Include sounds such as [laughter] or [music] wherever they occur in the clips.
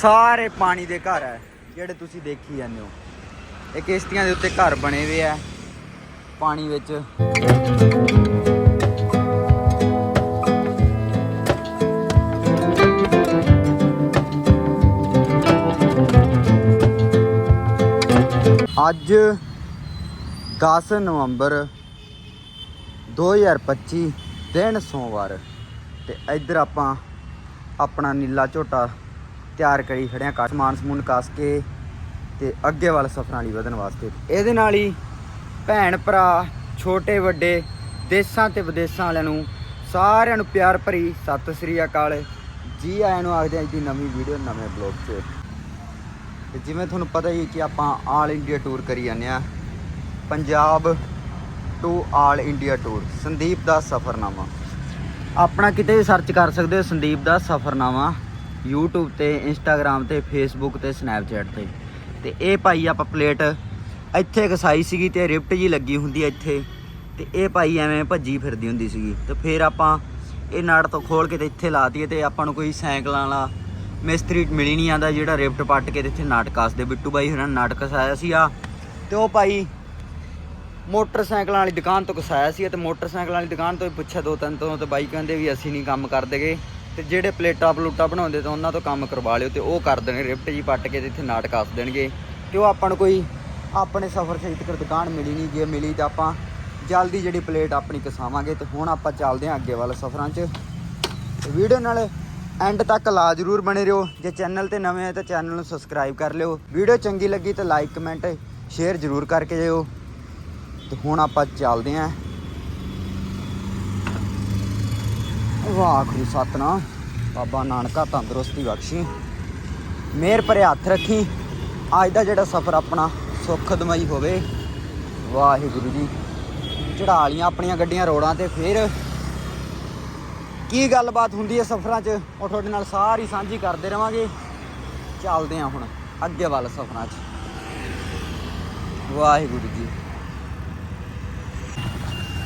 ਸਾਰੇ ਪਾਣੀ ਦੇ ਘਰ ਹੈ, ਜਿਹੜੇ ਤੁਸੀਂ ਦੇਖੀ ਜਾਂਦੇ ਹੋ। ਇਹ ਕਿਸ਼ਤੀਆਂ ਦੇ ਉੱਤੇ ਘਰ ਬਣੇ ਹੋਏ ਆ ਪਾਣੀ ਵਿੱਚ। ਅੱਜ 10 ਨਵੰਬਰ 2025 ਦਿਨ ਸੋਮਵਾਰ। ਤੇ ਇੱਧਰ ਆਪਾਂ ਆਪਣਾ ਨੀਲਾ ਝੋਟਾ ਤਿਆਰ ਕਰੀ ਖੜਿਆ ਕਾ ਸਮਾਨ ਸਮੂਨ ਕੱਸ ਕੇ ਤੇ ਅੱਗੇ ਵੱਲ ਸਫ਼ਰਾਂ ਲਈ ਵਧਣ ਵਾਸਤੇ। ਇਹਦੇ ਨਾਲ ਹੀ ਭੈਣ ਭਰਾ, ਛੋਟੇ ਵੱਡੇ, ਦੇਸ਼ਾਂ ਤੇ ਵਿਦੇਸ਼ਾਂ ਵਾਲਿਆਂ ਨੂੰ ਸਾਰਿਆਂ ਨੂੰ ਪਿਆਰ ਭਰੀ ਸਤਿ ਸ੍ਰੀ ਅਕਾਲ। ਜੀ ਆਇਆਂ ਨੂੰ ਆਖਦੇ ਹਾਂ ਜੀ, ਨਵੀਂ ਵੀਡੀਓ, ਨਵੇਂ ਬਲੌਗ 'ਚ। ਤੇ ਜਿਵੇਂ ਤੁਹਾਨੂੰ ਪਤਾ ਹੀ ਕਿ ਆਪਾਂ ਆਲ ਇੰਡੀਆ ਟੂਰ ਕਰੀ ਜਾਂਦੇ ਆ Punjab to all India tour Sandeep ਦਾ ਸਫ਼ਰਨਾਮਾ। ਆਪਣਾ ਕਿਤੇ ਵੀ ਸਰਚ ਕਰ ਸਕਦੇ ਹੋ, ਸੰਦੀਪ ਦਾ ਸਫ਼ਰਨਾਮਾ। YouTube ਤੇ, Instagram ਤੇ, Facebook ਤੇ, Snapchat ਤੇ। ਤੇ ਇਹ ਭਾਈ ਆਪਾਂ ਪਲੇਟ ਇੱਥੇ ਕਸਾਈ ਸੀਗੀ ਤੇ ਰਿਫਟ ਜੀ ਲੱਗੀ ਹੁੰਦੀ ਹੈ ਇੱਥੇ। ਤੇ ਇਹ ਭਾਈ ਐਵੇਂ ਭੱਜੀ ਫਿਰਦੀ ਹੁੰਦੀ ਸੀਗੀ। ਤੇ ਫਿਰ ਆਪਾਂ ਇਹ ਨਾੜ ਤੋਂ ਖੋਲ ਕੇ ਤੇ ਇੱਥੇ ਲਾਤੀ ਤੇ ਆਪਾਂ ਨੂੰ ਕੋਈ ਸਾਈਕਲਾਂ ਵਾਲਾ ਮਿਸਤਰੀ ਮਿਲੀ ਨਹੀਂ ਆਂਦਾ ਜਿਹੜਾ ਰਿਫਟ ਪੱਟ ਕੇ ਤੇ ਇੱਥੇ ਨਾਟਕ ਕੱਸਦੇ ਬਿੱਟੂ ਬਾਈ ਹੋਰਾਂ ਨੇ ਨਾਟਕ ਕਸਾਇਆ ਸੀ ਆ ਤੇ ਉਹ ਭਾਈ ਮੋਟਰਸਾਈਕਲਾਂ ਵਾਲੀ ਦੁਕਾਨ ਤੋਂ ਕਸਾਇਆ ਸੀ ਤੇ ਮੋਟਰਸਾਈਕਲਾਂ ਵਾਲੀ ਦੁਕਾਨ ਤੋਂ ਵੀ ਪੁੱਛਿਆ ਦੋ ਤਿੰਨ ਤੋਂ। ਤੇ ਬਾਈ ਕਹਿੰਦੇ ਵੀ ਅਸੀਂ ਨਹੀਂ ਕੰਮ ਕਰਦੇਗੇ ਤੇ ਜਿਹੜੇ ਪਲੇਟਾਂ ਪਲੂਟਾਂ ਬਣਾਉਂਦੇ ਤਾਂ ਉਹਨਾਂ ਤੋਂ ਕੰਮ ਕਰਵਾ ਲਿਓ ਤੇ ਉਹ ਕਰ ਦੇਣਗੇ ਰਿਫਟ ਜੀ ਪੱਟ ਕੇ ਤੇ ਇੱਥੇ ਨਾਟਕ ਕੱਸ ਦੇਣਗੇ। ਤੇ ਉਹ ਆਪਾਂ ਨੂੰ ਕੋਈ ਆਪਣੇ ਸਫ਼ਰ 'ਚ ਤੱਕ ਦੁਕਾਨ ਮਿਲੀ ਨਹੀਂ, ਜੇ ਮਿਲੀ ਤਾਂ ਆਪਾਂ ਜਲਦੀ ਜਿਹੜੀ ਪਲੇਟ ਆਪਣੀ ਕਸਾਵਾਂਗੇ ਤੇ ਹੁਣ ਆਪਾਂ ਚੱਲਦੇ ਹਾਂ ਅੱਗੇ ਵੱਲ ਸਫ਼ਰਾਂ 'ਚ। ਵੀਡੀਓ ਨਾਲ ਐਂਡ ਤੱਕ ਲਾ ਜ਼ਰੂਰ ਬਣੇ ਰਹੋ। ਜੇ ਚੈਨਲ ਤੇ ਨਵੇਂ ਆ ਤਾਂ ਚੈਨਲ ਨੂੰ ਸਬਸਕ੍ਰਾਈਬ ਕਰ ਲਿਓ। ਵੀਡੀਓ ਚੰਗੀ ਲੱਗੀ ਤਾਂ ਲਾਈਕ, ਕਮੈਂਟ, ਸ਼ੇਅਰ ਜ਼ਰੂਰ ਕਰਕੇ ਜਾਇਓ ਤੇ ਹੁਣ ਆਪਾਂ ਚੱਲਦੇ ਆਂ ਵਾਹਿਗੁਰੂ ਸਤਨਾਮ। ਬਾਬਾ ਨਾਨਕਾ ਤੰਦਰੁਸਤੀ ਬਖਸ਼ੀ। ਮਿਹਰ ਭਰੇ ਹੱਥ ਰੱਖੀ। ਅੱਜ ਦਾ ਜਿਹੜਾ ਸਫ਼ਰ ਆਪਣਾ ਸੁਖਦਮਈ ਹੋਵੇ, ਵਾਹਿਗੁਰੂ ਜੀ। ਚੜਾ ਲੀਆਂ ਆਪਣੀਆਂ ਗੱਡੀਆਂ ਰੋੜਾਂ ਤੇ ਫਿਰ। ਕੀ ਗੱਲਬਾਤ ਹੁੰਦੀ ਹੈ ਸਫ਼ਰਾਂ 'ਚ? ਉਹ ਤੁਹਾਡੇ ਨਾਲ ਸਾਰੀ ਸਾਂਝੀ ਕਰਦੇ ਰਵਾਂਗੇ। ਚੱਲਦੇ ਆਂ ਹੁਣ ਅੱਗੇ ਵੱਲ ਸਫ਼ਰਾਂ 'ਚ। ਵਾਹਿਗੁਰੂ ਜੀ।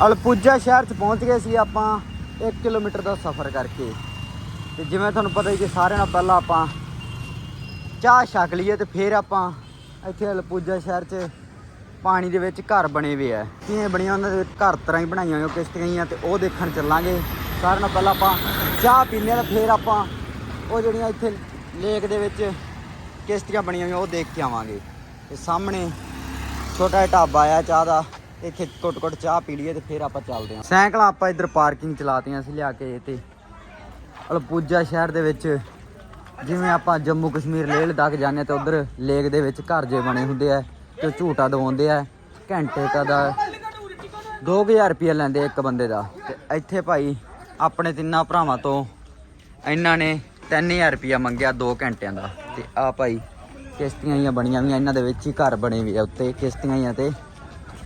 ਅਲਪੂਜਾ ਸ਼ਹਿਰ 'ਚ ਪਹੁੰਚ ਗਏ ਸੀ ਆਪਾਂ। 1 ਕਿਲੋਮੀਟਰ ਦਾ ਸਫ਼ਰ ਕਰਕੇ। ਤੇ ਜਿਵੇਂ ਤੁਹਾਨੂੰ ਪਤਾ ਹੀ ਕਿ ਸਾਰਿਆਂ ਨਾਲ ਪਹਿਲਾਂ ਆਪਾਂ ਚਾਹ ਛਕ ਲਈਏ ਤੇ ਫਿਰ ਆਪਾਂ ਇੱਥੇ ਅਲਪੂਜਾ ਸ਼ਹਿਰ 'ਚ ਪਾਣੀ ਦੇ ਵਿੱਚ ਘਰ ਬਣੇ ਹੋਏ ਆ। ਕਿਵੇਂ ਬਣੀਆਂ ਉਹਨਾਂ ਦੇ ਘਰ ਤਰ੍ਹਾਂ ਹੀ ਬਣਾਈਆਂ ਹੋਈਆਂ ਕਿਸ਼ਤੀਆਂ ਹੀ ਆ ਤੇ ਉਹ ਦੇਖਣ ਚੱਲਾਂਗੇ। ਸਾਰਿਆਂ ਨਾਲ ਪਹਿਲਾਂ ਆਪਾਂ ਚਾਹ ਪੀਂਦੇ ਆ ਤੇ ਫਿਰ ਆਪਾਂ ਉਹ ਜਿਹੜੀਆਂ ਇੱਥੇ ਲੇਕ ਦੇ ਵਿੱਚ ਕਿਸ਼ਤੀਆਂ ਬਣੀਆਂ ਹੋਈਆਂ ਉਹ ਦੇਖ ਕੇ ਆਵਾਂਗੇ। ਤੇ ਸਾਹਮਣੇ ਛੋਟਾ ਜਿਹਾ ਢਾਬਾ ਆ ਚਾਹ ਦਾ। ਇੱਥੇ ਕੁੱਟ ਕੁੱਟ ਚਾਹ ਪੀ ਲਈਏ ਤੇ ਫਿਰ ਆਪਾਂ ਚੱਲਦੇ ਹਾਂ। ਸਾਈਕਲਾਂ ਆਪਾਂ ਇੱਧਰ ਪਾਰਕਿੰਗ ਚਲਾਤੀਆਂ ਸੀ, ਲਿਆ ਕੇ ਤੇ ਅਲਪੂਜਾ ਸ਼ਹਿਰ ਦੇ ਵਿੱਚ ਜਿਵੇਂ ਆਪਾਂ ਜੰਮੂ ਕਸ਼ਮੀਰ ਲੇਹ ਲਦਾਖ ਜਾਂਦੇ ਤਾਂ ਉਧਰ ਲੇਕ ਦੇ ਵਿੱਚ ਘਰ ਜੇ ਬਣੇ ਹੁੰਦੇ ਆ ਤੇ ਝੂਟਾ ਦਵਾਉਂਦੇ ਆ, ਘੰਟੇ ਕਾ ਦਾ 2000 ਰੁਪਏ ਲੈਂਦੇ ਇੱਕ ਬੰਦੇ ਦਾ। ਤੇ ਇੱਥੇ ਭਾਈ ਆਪਣੇ ਤਿੰਨਾਂ ਭਰਾਵਾਂ ਤੋਂ ਇਹਨਾਂ ਨੇ 3000 ਰੁਪਿਆ ਮੰਗਿਆ 2 ਘੰਟਿਆਂ ਦਾ। ਤੇ ਆ ਭਾਈ ਕਿਸ਼ਤੀਆਂ ਹੀ ਬਣੀਆਂ ਵੀ ਇਹਨਾਂ ਦੇ ਵਿੱਚ ਹੀ ਘਰ ਬਣੇ ਵੀ ਆ ਉੱਤੇ ਕਿਸ਼ਤੀਆਂ ਹੀ ਆ ਤੇ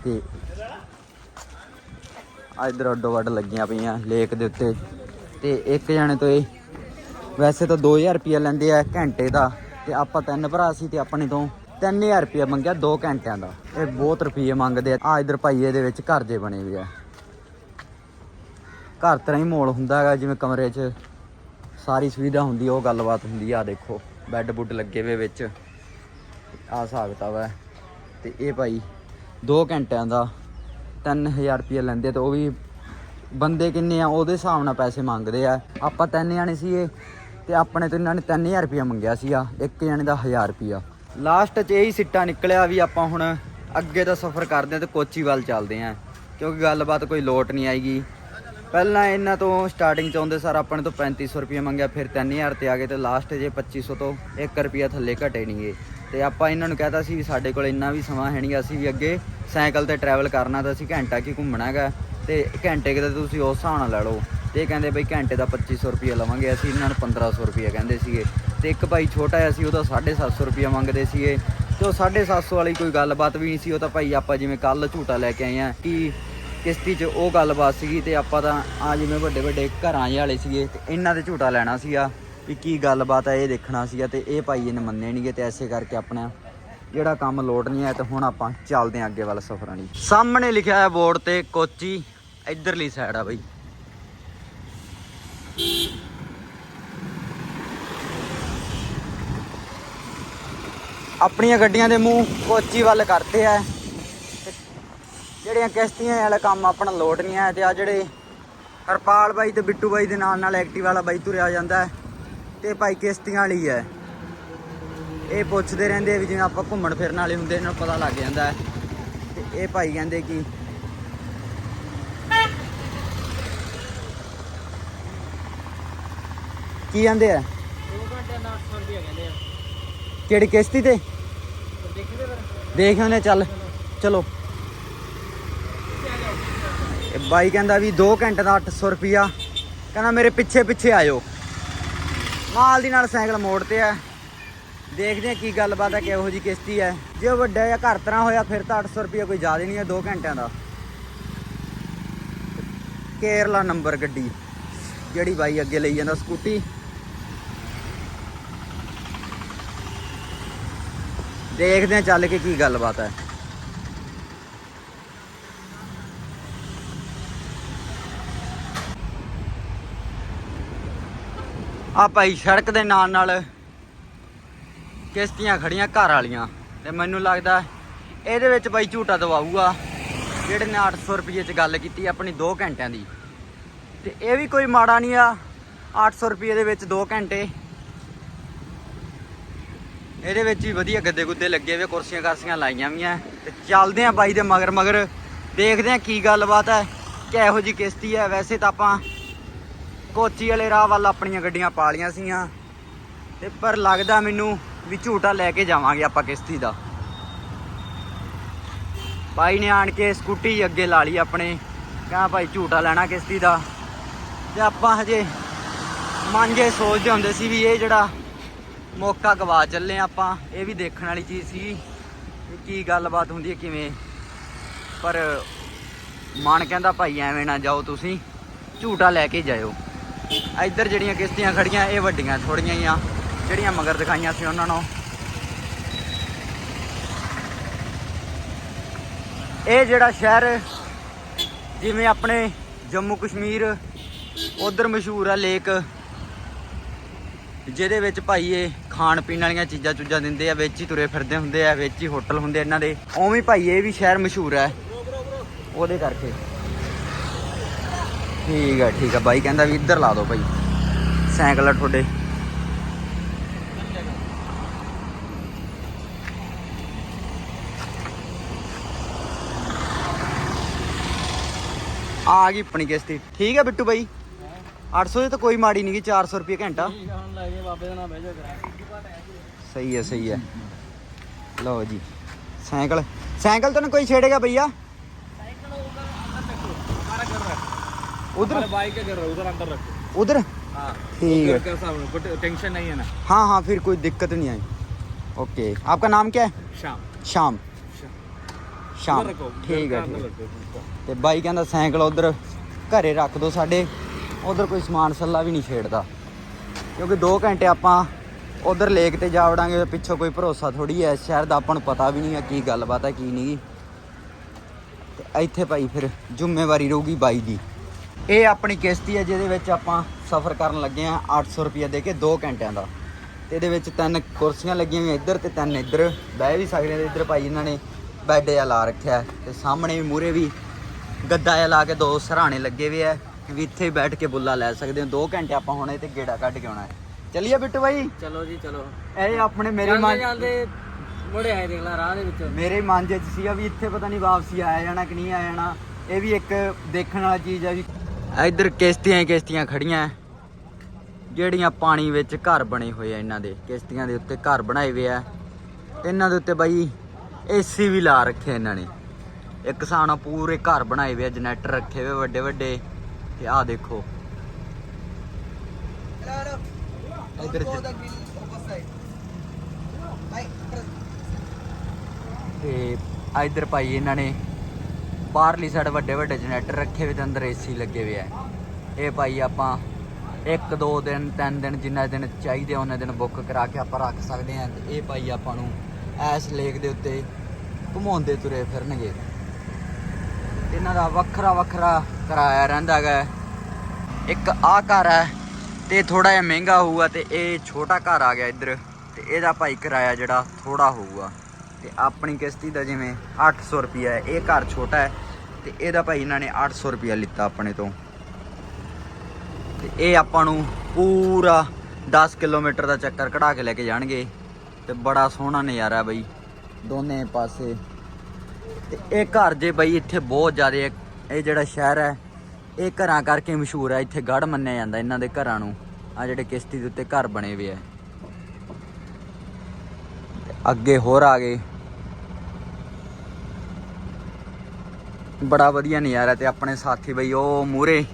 ਤੇ ਆ ਇਧਰ ਅੱਡੋ ਵੱਡ ਲੱਗੀਆਂ ਪਈਆਂ ਲੇਕ ਦੇ ਉੱਤੇ। ਤੇ ਇੱਕ ਜਣੇ ਤੋਂ ਇਹ ਵੈਸੇ ਤਾਂ 2000 ਰੁਪਿਆ ਲੈਂਦੇ ਆ ਘੰਟੇ ਦਾ, ਤੇ ਆਪਾਂ ਤਿੰਨ ਭਰਾ ਸੀ ਤੇ ਆਪਣੇ ਤੋਂ 3000 ਰੁਪਿਆ ਮੰਗਿਆ 2 ਘੰਟਿਆਂ ਦਾ। ਇਹ ਬਹੁਤ ਰੁਪਏ ਮੰਗਦੇ ਆ। ਆ ਇਧਰ ਭਾਈ ਇਹਦੇ ਵਿੱਚ ਘਰ ਜੇ ਬਣੇ ਵੀ ਆ। ਘਰ ਤਰ੍ਹਾਂ ਹੀ ਮੋਲ ਹੁੰਦਾ ਹੈਗਾ, ਜਿਵੇਂ ਕਮਰੇ 'ਚ ਸਾਰੀ ਸੁਵਿਧਾ ਹੁੰਦੀ, ਉਹ ਗੱਲਬਾਤ ਹੁੰਦੀ ਆ ਦੇਖੋ, ਬੈੱਡ ਬੁੱਡ ਲੱਗੇ ਵੇ ਵਿੱਚ। ਆ ਹਿਸਾਬ ਕਿਤਾਬ ਹੈ। ਤੇ ਇਹ ਭਾਈ 2 ਘੰਟਿਆਂ ਦਾ 3000 ਰੁਪਏ ਲੈਂਦੇ ਤੇ ਉਹ ਵੀ ਬੰਦੇ ਕਿੰਨੇ ਆ, ਉਹਦੇ ਹਿਸਾਬ ਨਾਲ ਪੈਸੇ ਮੰਗਦੇ ਆ। ਆਪਾਂ ਤਿੰਨ ਜਾਣੇ ਸੀਗੇ ਤੇ ਆਪਣੇ ਤੋਂ ਇਹਨਾਂ ਨੇ 3000 ਰੁਪਏ ਮੰਗਿਆ ਸੀਗਾ, ਇੱਕ ਜਾਣੇ ਦਾ 1000 ਰੁਪਿਆ ਲਾਸਟ 'ਚ ਇਹੀ ਸਿੱਟਾ ਨਿਕਲਿਆ ਵੀ ਆਪਾਂ ਹੁਣ ਅੱਗੇ ਦਾ ਸਫ਼ਰ ਕਰਦੇ ਆ ਤੇ ਕੋਚੀ ਵੱਲ ਚੱਲਦੇ ਆ, ਕਿਉਂਕਿ ਗੱਲਬਾਤ ਕੋਈ ਲੋਟ ਨਹੀਂ ਆਏਗੀ ਪਹਿਲਾਂ ਇਹਨਾਂ ਤੋਂ ਸਟਾਰਟਿੰਗ ਚ ਆਉਂਦੇ ਸਰ ਆਪਣੇ ਤੋਂ 3500 ਰੁਪਏ ਮੰਗਿਆ, ਫਿਰ 3000 ਤੇ ਆ ਗਏ ਤੇ ਲਾਸਟ ਜੇ 2500 ਤੋਂ 1 ਰੁਪਿਆ ਥੱਲੇ ਘਟੇ ਨਹੀਂਗੇ ਤੇ ਆਪਾਂ ਇਹਨਾਂ ਨੂੰ ਕਹਿਤਾ ਸੀ ਵੀ ਸਾਡੇ ਕੋਲ ਇੰਨਾ ਵੀ ਸਮਾਂ ਹੈ ਨਹੀਂ ਅਸੀਂ ਵੀ ਅੱਗੇ ਸਾਈਕਲ ਤੇ ਟਰੈਵਲ ਕਰਨਾ ਤਾਂ ਅਸੀਂ ਘੰਟਾ ਕੀ ਘੁੰਮਣਾ ਹੈਗਾ। ਤੇ ਘੰਟੇ ਕਿਤੇ ਤੁਸੀਂ ਉਸ ਹਿਸਾਬ ਨਾਲ ਲੈ ਲਓ। ਤੇ ਇਹ ਕਹਿੰਦੇ ਬਈ ਘੰਟੇ ਦਾ 2500 ਰੁਪਏ ਲਵਾਂਗੇ ਅਸੀਂ, ਇਹਨਾਂ ਨੂੰ 1500 ਰੁਪਏ ਕਹਿੰਦੇ ਸੀਗੇ। ਤੇ ਇੱਕ ਭਾਈ ਛੋਟਾ ਜਿਹਾ ਸੀ ਉਹਦਾ 750 ਰੁਪਏ ਮੰਗਦੇ ਸੀਗੇ। ਤੇ ਉਹ 750 ਵਾਲੀ ਕੋਈ ਗੱਲਬਾਤ ਵੀ ਨਹੀਂ ਸੀ, ਉਹ ਤਾਂ ਭਾਈ ਆਪਾਂ ਜਿਵੇਂ ਕੱਲ ਝੂਟਾ ਲੈ ਕੇ ਆਏ ਆ ਕਿ ਕਿਸ਼ਤੀ 'ਚ ਉਹ ਗੱਲਬਾਤ ਸੀਗੀ ਤੇ ਆਪਾਂ ਤਾਂ ਆ ਜਿਵੇਂ ਵੱਡੇ ਵੱਡੇ ਘਰਾਂ ਜਿਹੇ ਵਾਲੇ ਸੀਗੇ, ਤੇ ਇਹਨਾਂ ਦੇ ਝੂਟਾ ਲੈਣਾ ਸੀਗਾ। ਵੀ ਕੀ ਗੱਲਬਾਤ ਹੈ ਇਹ ਦੇਖਣਾ ਸੀਗਾ ਤੇ ਇਹ ਭਾਈ ਇਹਨੇ ਮੰਨੇ ਨਹੀਂਗੇ ਤੇ ਐਸੇ ਕਰਕੇ ਆਪਣਾ ਜਿਹੜਾ ਕੰਮ ਲੋਟ ਨਹੀਂ ਆਇਆ ਤੇ ਹੁਣ ਆਪਾਂ ਚੱਲਦੇ ਆਂ ਅੱਗੇ ਵੱਲ ਸਫ਼ਰਾਂ ਲਈ। ਸਾਹਮਣੇ ਲਿਖਿਆ ਹੈ ਬੋਰਡ ਤੇ ਕੋਚੀ ਇਧਰਲੀ ਸਾਈਡ ਆ ਬਈ। ਆਪਣੀਆਂ ਗੱਡੀਆਂ ਦੇ ਮੂੰਹ ਕੋਚੀ ਵੱਲ ਕਰਤੇ ਆ। ਜਿਹੜੀਆਂ ਕਿਸ਼ਤੀਆਂ ਵਾਲਾ ਕੰਮ ਆਪਣਾ ਲੋਟ ਨਹੀਂ ਆ ਤੇ ਆ ਜਿਹੜੇ ਹਰਪਾਲ ਬਾਈ ਤੇ ਬਿੱਟੂ ਬਾਈ ਦੇ ਨਾਲ ਨਾਲ ਐਕਟਿਵ ਵਾਲਾ ਬਾਈ ਤੁਰਿਆ ਜਾਂਦਾ। ਹੈ ਤੇ ਭਾਈ ਕਿਸ਼ਤੀਆਂ ਵਾਲੀ ਹੈ। ਇਹ ਪੁੱਛਦੇ ਰਹਿੰਦੇ ਵੀ ਜਿਵੇਂ ਆਪਾਂ ਘੁੰਮਣ ਫਿਰਨ ਵਾਲੇ ਹੁੰਦੇ ਇਹਨਾਂ ਨੂੰ ਪਤਾ ਲੱਗ ਜਾਂਦਾ ਹੈ। ਤੇ ਇਹ ਭਾਈ ਕਹਿੰਦੇ ਕਿ ਕੀ ਕਹਿੰਦੇ ਆ? 2 ਘੰਟੇ ਦਾ 800 ਰੁਪਏ ਕਹਿੰਦੇ ਆ। ਕਿਹੜੀ ਕਿਸ਼ਤੀ ਤੇ? ਦੇਖੀਏ ਫਿਰ। ਦੇਖ ਆਉਂਦੇ ਚੱਲ। ਚਲੋ। ਇਹ ਬਾਈ ਕਹਿੰਦਾ ਵੀ 2 ਘੰਟੇ ਦਾ 800 ਰੁਪਿਆ ਕਹਿੰਦਾ ਮੇਰੇ ਪਿੱਛੇ ਪਿੱਛੇ ਆਇਓ ਨਾਲ ਦੀ ਨਾਲ ਸਾਈਕਲ ਮੋੜ ਤੇ ਆ। ਦੇਖਦੇ ਆ ਕੀ ਗੱਲਬਾਤ ਹੈ ਕਿਹੋ ਜੀ ਕਿਸ਼ਤੀ ਹੈ ਜੇ ਉਹ ਵੱਡਾ ਜਾਂ ਘਰ ਤਰ੍ਹਾਂ ਹੋਇਆ, ਫਿਰ ਤਾਂ 800 ਰੁਪਿਆ ਕੋਈ ਜ਼ਿਆਦਾ ਨਹੀਂ ਹੈ 2 ਘੰਟਿਆਂ ਦਾ। ਕੇਰਲਾ ਨੰਬਰ ਗੱਡੀ, ਜਿਹੜੀ ਬਾਈ ਅੱਗੇ ਲਈ ਜਾਂਦਾ ਸਕੂਟੀ। ਦੇਖਦੇ ਆ ਚੱਲ ਕੇ ਕੀ ਗੱਲਬਾਤ ਹੈ ਆ ਭਾਈ ਸੜਕ ਦੇ ਨਾਲ ਨਾਲ ਕਿਸ਼ਤੀਆਂ ਖੜੀਆਂ ਘਰ ਵਾਲੀਆਂ ਤੇ ਮੈਨੂੰ ਲੱਗਦਾ ਇਹਦੇ ਵਿੱਚ ਬਾਈ ਝੂਟਾ ਦਵਾਊਗਾ, ਜਿਹੜੇ ਨੇ 800 ਰੁਪਏ ਚ ਗੱਲ ਕੀਤੀ ਆਪਣੀ 2 ਘੰਟਿਆਂ ਦੀ। ਤੇ ਇਹ ਵੀ ਕੋਈ ਮਾੜਾ ਨਹੀਂ ਆ 800 ਰੁਪਏ ਦੇ ਵਿੱਚ 2 ਘੰਟੇ। ਇਹਦੇ ਵਿੱਚ ਵੀ ਵਧੀਆ ਗੱਦੇ ਗੁੱਦੇ ਲੱਗੇ ਹੋਏ, ਕੁਰਸੀਆਂ ਕਰਸੀਆਂ ਲਾਈਆਂ ਵੀਆਂ ਤੇ ਚੱਲਦੇ ਆ ਬਾਈ ਦੇ ਮਗਰ ਮਗਰ ਦੇਖਦੇ ਆ ਕੀ ਗੱਲਬਾਤ ਹੈ ਕਿ ਇਹੋ ਜੀ ਕਿਸ਼ਤੀ ਹੈ। ਵੈਸੇ ਤਾਂ ਆਪਾਂ ਕੋਚੀ ਵਾਲੇ ਰਾਹ ਵੱਲ ਆਪਣੀਆਂ ਗੱਡੀਆਂ ਪਾ ਲੀਆਂ ਸੀਆਂ। ਤੇ ਪਰ ਲੱਗਦਾ ਮੈਨੂੰ ਵੀ ਝੂਟਾ ਲੈ ਕੇ ਜਾਵਾਂਗੇ ਆਪਾਂ ਕਿਸ਼ਤੀ ਦਾ। ਭਾਈ ਨੇ ਆਣ ਕੇ ਸਕੂਟੀ ਅੱਗੇ ਲਾ ਲਈ ਆਪਣੇ। ਕਹਾਂ ਭਾਈ ਝੂਟਾ ਲੈਣਾ ਕਿਸ਼ਤੀ ਦਾ। ਤੇ ਆਪਾਂ ਹਜੇ ਮਨ ਜੇ ਸੋਚਦੇ ਹੁੰਦੇ ਸੀ ਵੀ ਇਹ ਜਿਹੜਾ ਮੌਕਾ ਗਵਾ ਚੱਲੇ ਹਾਂ ਆਪਾਂ। ਇਹ ਵੀ ਦੇਖਣ ਵਾਲੀ ਚੀਜ਼ ਸੀ ਕੀ ਗੱਲਬਾਤ ਹੁੰਦੀ ਹੈ, ਕਿਵੇਂ। ਪਰ ਮਨ ਕਹਿੰਦਾ ਭਾਈ ਐਵੇਂ ਨਾ ਜਾਓ ਤੁਸੀਂ, ਝੂਟਾ ਲੈ ਕੇ ਜਾਇਓ। ਇੱਧਰ ਜਿਹੜੀਆਂ ਕਿਸ਼ਤੀਆਂ ਖੜੀਆਂ, ਇਹ ਵੱਡੀਆਂ ਥੋੜੀਆਂ ਹੀ ਆ। ਜਿਹੜੀਆਂ ਮਗਰ ਦਿਖਾਈਆਂ ਸੀ ਉਹਨਾਂ ਨੂੰ। ਇਹ ਜਿਹੜਾ ਸ਼ਹਿਰ, ਜਿਵੇਂ ਆਪਣੇ ਜੰਮੂ ਕਸ਼ਮੀਰ, ਉਧਰ ਮਸ਼ਹੂਰ ਆ ਲੇਕ, ਜਿਹਦੇ ਵਿੱਚ ਭਾਈ ਇਹ ਖਾਣ ਪੀਣ ਵਾਲੀਆਂ ਚੀਜ਼ਾਂ ਚੂਜ਼ਾਂ ਦਿੰਦੇ ਆ, ਵਿੱਚ ਹੀ ਤੁਰੇ ਫਿਰਦੇ ਹੁੰਦੇ ਆ, ਵਿੱਚ ਹੀ ਹੋਟਲ ਹੁੰਦੇ ਇਹਨਾਂ ਦੇ। ਉਵੇਂ ਭਾਈ ਇਹ ਵੀ ਸ਼ਹਿਰ ਮਸ਼ਹੂਰ ਹੈ ਉਹਦੇ ਕਰਕੇ। ਠੀਕ ਹੈ ਠੀਕ ਹੈ ਬਾਈ ਕਹਿੰਦਾ ਵੀ ਇੱਧਰ ਲਾ ਦਿਓ ਭਾਈ ਸਾਈਕਲ ਆ ਤੁਹਾਡੇ ਆ ਗਈ ਆਪਣੀ ਕਿਸ਼ਤੀ ਠੀਕ ਹੈ ਬਿੱਟੂ ਬਾਈ 800 ਦੀ ਤਾਂ ਕੋਈ ਮਾੜੀ ਨਹੀਂ ਗੀ 400 ਰੁਪਏ ਘੰਟਾ ਠੀਕ ਆ ਹੁਣ ਲੈ ਕੇ ਬਾਬੇ ਦਾ ਨਾਮ ਭੇਜੋ ਕਰਾ ਸਹੀ ਹੈ ਸਹੀ ਹੈ ਲਓ ਜੀ ਸਾਈਕਲ ਸਾਈਕਲ ਤਾਂ ਨੀ ਕੋਈ ਛੇੜੇਗਾ भैया। उधर हमारे बाइक का घर है, उधर अंदर रखो उधर हाँ ठीक है। घर के सामने बट टेंशन नहीं है ना हाँ हाँ फिर कोई दिक्कत नहीं आई ओके आपका नाम क्या है शाम शाम शाम ਸ਼ਾਮ उधर रखो ਠੀਕ ਹੈ घर के ਠੀਕ अंदर रखो ਤੇ ਬਾਈ ਕਹਿੰਦਾ ਸਾਈਕਲ ਉਧਰ ਘਰੇ ਰੱਖ ਦੋ ਸਾਡੇ ਉਧਰ ਕੋਈ ਸਮਾਨ ਸੱਲਾ ਵੀ ਨਹੀਂ ਛੇੜਦਾ ਕਿਉਂਕਿ 2 ਘੰਟੇ ਆਪਾਂ ਉਧਰ ਲੇਕ ਤੇ ਜਾ ਵੜਾਂਗੇ ਪਿੱਛੋਂ ਕੋਈ ਭਰੋਸਾ ਥੋੜੀ ਹੈ ਸ਼ਹਿਰ ਦਾ ਆਪਾਂ ਨੂੰ ਪਤਾ ਵੀ ਨਹੀਂ ਹੈ ਕੀ ਗੱਲਬਾਤ ਹੈ ਕੀ ਨਹੀਂ ਤੇ ਇੱਥੇ ਭਾਈ ਫਿਰ ਜ਼ਿੰਮੇਵਾਰੀ ਰਹੂਗੀ ਬਾਈ ਦੀ ਇਹ ਆਪਣੀ ਕਿਸ਼ਤੀ ਹੈ ਜਿਹਦੇ ਵਿੱਚ ਆਪਾਂ ਸਫ਼ਰ ਕਰਨ ਲੱਗੇ ਆ 800 ਰੁਪਏ ਦੇ ਕੇ 2 ਘੰਟਿਆਂ ਦਾ। ਤੇ ਇਹਦੇ ਵਿੱਚ ਤਿੰਨ ਕੁਰਸੀਆਂ ਲੱਗੀਆਂ ਹੋਈਆਂ ਇੱਧਰ ਤੇ ਤਿੰਨ ਇੱਧਰ। ਬਹਿ ਵੀ ਸਕਦੇ ਨੇ ਇੱਧਰ ਭਾਈ ਇਹਨਾਂ ਨੇ ਬੈੱਡ ਆ ਲਾ ਰੱਖਿਆ। ਤੇ ਸਾਹਮਣੇ ਵੀ ਮੂਰੇ ਵੀ ਗੱਦਾ ਆ ਲਾ ਕੇ ਦੋ ਸਰਾਣੇ ਲੱਗੇ ਹੋਏ ਆ। ਵੀ ਇੱਥੇ ਬੈਠ ਕੇ ਬੁੱਲਾ ਲੈ ਸਕਦੇ ਹੋ। 2 ਘੰਟੇ ਆਪਾਂ ਹੋਣੇ ਇੱਥੇ ਗੇੜਾ ਕੱਢ ਕੇ ਆਉਣਾ ਹੈ। ਚੱਲੀਏ ਬਿੱਟੂ ਭਾਈ ਚਲੋ ਜੀ ਚਲੋ। ਇਹ ਆਪਣੇ ਮੇਰੇ ਮਨ ਜਾਂਦੇ ਮੁੜੇ ਆਏ ਦੇਖ ਲੈ ਰਾਹ ਦੇ ਵਿੱਚ। ਮੇਰੇ ਮਨ 'ਚ ਸੀਗਾ ਵੀ ਇੱਥੇ ਪਤਾ ਨਹੀਂ ਵਾਪਸੀ ਆਇਆ ਜਾਣਾ ਕਿ ਨਹੀਂ ਆਇਆ ਜਾਣਾ। ਇਹ ਵੀ ਇੱਕ ਦੇਖਣ ਵਾਲੀ ਚੀਜ਼ ਆ ਵੀ ਇੱਧਰ ਕਿਸ਼ਤੀਆਂ ਹੀ ਕਿਸ਼ਤੀਆਂ ਖੜੀਆਂ। ਜਿਹੜੀਆਂ ਪਾਣੀ ਵਿੱਚ ਘਰ ਬਣੇ ਹੋਏ ਆ ਇਹਨਾਂ ਦੇ। ਕਿਸ਼ਤੀਆਂ ਦੇ ਉੱਤੇ ਘਰ ਬਣਾਏ ਹੋਏ ਆ। ਤੇ ਇਹਨਾਂ ਦੇ ਉੱਤੇ ਬਾਈ ਏਸੀ ਵੀ ਲਾ ਰੱਖੇ ਇਹਨਾਂ ਨੇ। ਇੱਕ ਸਾਣਾ ਪੂਰੇ ਘਰ ਬਣਾਏ ਹੋਏ ਆ, ਜਨਰੇਟਰ ਰੱਖੇ ਹੋਏ ਵੱਡੇ ਵੱਡੇ। ਤੇ ਆਹ ਦੇਖੋ। ਇੱਧਰ ਤੇ ਇਧਰ ਭਾਈ ਇਹਨਾਂ ਨੇ। ਬਾਹਰਲੀ ਸਾਈਡ ਵੱਡੇ ਵੱਡੇ ਜਨਰੇਟਰ ਰੱਖੇ ਹੋਏ ਤੇ ਅੰਦਰ ਏਸੀ ਲੱਗੇ ਹੋਏ ਆ। ਇਹ ਭਾਈ ਆਪਾਂ ਇੱਕ, ਦੋ ਦਿਨ, ਤਿੰਨ ਦਿਨ ਜਿੰਨਾ ਦਿਨ ਚਾਹੀਦੇ ਉਹਨਾਂ ਦਿਨ ਬੁੱਕ ਕਰਾ ਕੇ ਆਪਾਂ ਰੱਖ ਸਕਦੇ ਆ। ਤੇ ਇਹ ਭਾਈ ਆਪਾਂ ਨੂੰ ਐਸ ਲੇਕ ਦੇ ਉੱਤੇ ਘੁਮਾਉਂਦੇ ਤੁਰੇ ਫਿਰਨਗੇ। ਇਹਨਾਂ ਦਾ ਵੱਖਰਾ ਵੱਖਰਾ ਕਿਰਾਇਆ ਰਹਿੰਦਾ ਹੈਗਾ। ਇੱਕ ਆਹ ਘਰ ਹੈ ਤੇ ਥੋੜਾ ਜਿਹਾ ਮਹਿੰਗਾ ਹੋਊਗਾ ਤੇ ਇਹ ਛੋਟਾ ਘਰ ਆ ਗਿਆ ਇੱਧਰ। ਤੇ ਤੇ ਇਹਦਾ ਭਾਈ ਕਿਰਾਇਆ ਜਿਹੜਾ ਥੋੜਾ ਹੋਊਗਾ। ਤੇ ਆਪਣੀ ਕਿਸ਼ਤੀ ਦਾ ਜਿਵੇਂ 800 ਰੁਪਿਆ ਹੈ, ਇਹ ਘਰ ਛੋਟਾ ਹੈ ਤੇ ਇਹਦਾ ਭਾਈ ਇਹਨਾਂ ਨੇ 800 ਰੁਪਿਆ ਲਿੱਤਾ ਆਪਣੇ ਤੋਂ। ਤੇ ਇਹ ਆਪਾਂ ਨੂੰ ਪੂਰਾ 10 ਕਿਲੋਮੀਟਰ ਦਾ ਚੱਕਰ ਕਢਾ ਕੇ ਲੈ ਕੇ ਜਾਣਗੇ ਤੇ ਬੜਾ ਸੋਹਣਾ ਨਜ਼ਾਰਾ ਬਈ, ਦੋਨੇ ਪਾਸੇ। ਤੇ ਇਹ ਘਰ ਜੇ ਬਈ ਇੱਥੇ ਬਹੁਤ ਜ਼ਿਆਦਾ ਇਹ ਜਿਹੜਾ ਸ਼ਹਿਰ ਹੈ, ਇਹ ਘਰਾਂ ਕਰਕੇ ਮਸ਼ਹੂਰ ਹੈ, ਇੱਥੇ ਗੜ ਮੰਨਿਆ ਜਾਂਦਾ ਇਹਨਾਂ ਦੇ ਘਰਾਂ ਨੂੰ। ਆ ਜਿਹੜੇ ਕਿਸ਼ਤੀ ਦੇ ਉੱਤੇ ਘਰ ਬਣੇ ਹੋਏ ਆ ਅੱਗੇ ਹੋਰ ਆ ਗਏ। ਬੜਾ ਵਧੀਆ ਨਜ਼ਾਰਾ ਤੇ ਆਪਣੇ ਸਾਥੀ ਬਈ, ਉਹ ਮੂਰੇ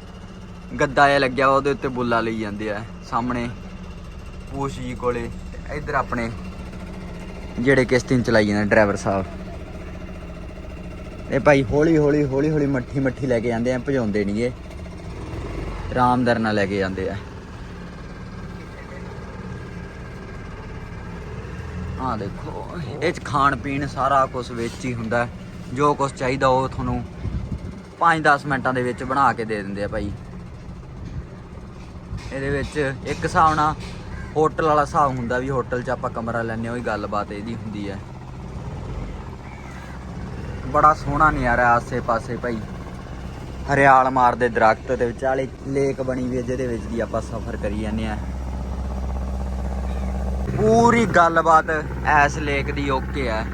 ਗੱਦਾ ਜਿਹਾ ਲੱਗਿਆ, ਉਹਦੇ ਉੱਤੇ ਬੁੱਲਾ ਲਈ ਜਾਂਦੇ ਆ, ਸਾਹਮਣੇ ਪੂਛ ਜੀ ਕੋਲੇ, ਇੱਧਰ ਆਪਣੇ ਜਿਹੜੇ ਕਿਸ਼ਤੀ ਨੂੰ ਚਲਾਈ ਜਾਂਦੇ ਡਰਾਈਵਰ ਸਾਹਿਬ। ਇਹ ਭਾਈ ਹੌਲੀ ਹੌਲੀ ਹੌਲੀ ਹੌਲੀ ਮੱਠੀ ਮੱਠੀ ਲੈ ਕੇ ਜਾਂਦੇ ਆ, ਭਜਾਉਂਦੇ ਨਹੀਂ ਇਹ ਆਰਾਮਦਾਰ ਨਾਲ ਲੈ ਕੇ ਜਾਂਦੇ ਆ। ਆ ਦੇਖੋ, ਇਹ ਚ ਖਾਣ ਪੀਣ ਸਾਰਾ ਕੁਝ ਵਿੱਚ ਹੀ ਹੁੰਦਾ। ਜੋ ਕੁਝ ਚਾਹੀਦਾ ਉਹ ਤੁਹਾਨੂੰ 5-10 ਮਿੰਟਾਂ ਦੇ ਵਿੱਚ ਬਣਾ ਕੇ ਦੇ ਦਿੰਦੇ ਆ ਭਾਈ। ਇਹਦੇ ਵਿੱਚ ਇੱਕ ਹਿਸਾਬ ਨਾਲ ਹੋਟਲ ਵਾਲਾ ਹਿਸਾਬ ਹੁੰਦਾ ਵੀ ਹੋਟਲ 'ਚ ਆਪਾਂ ਕਮਰਾ ਲੈਣੇ ਉਹੀ ਗੱਲਬਾਤ ਇਹਦੀ ਹੁੰਦੀ ਹੈ। ਬੜਾ ਸੋਹਣਾ ਨਜ਼ਾਰਾ ਆਸੇ-ਪਾਸੇ ਭਾਈ। ਹਰਿਆਲ ਮਾਰਦੇ ਦਰਖਤ ਤੇ ਵਿਚਾਲੇ ਲੇਕ ਬਣੀ ਵੀ ਜਿਹਦੇ ਵਿੱਚ ਦੀ ਆਪਾਂ ਸਫ਼ਰ ਕਰੀ ਜਾਂਦੇ ਆ ਪੂਰੀ ਗੱਲਬਾਤ ਐਸ ਲੇਕ ਦੀ ਓਕੇ ਹੈ।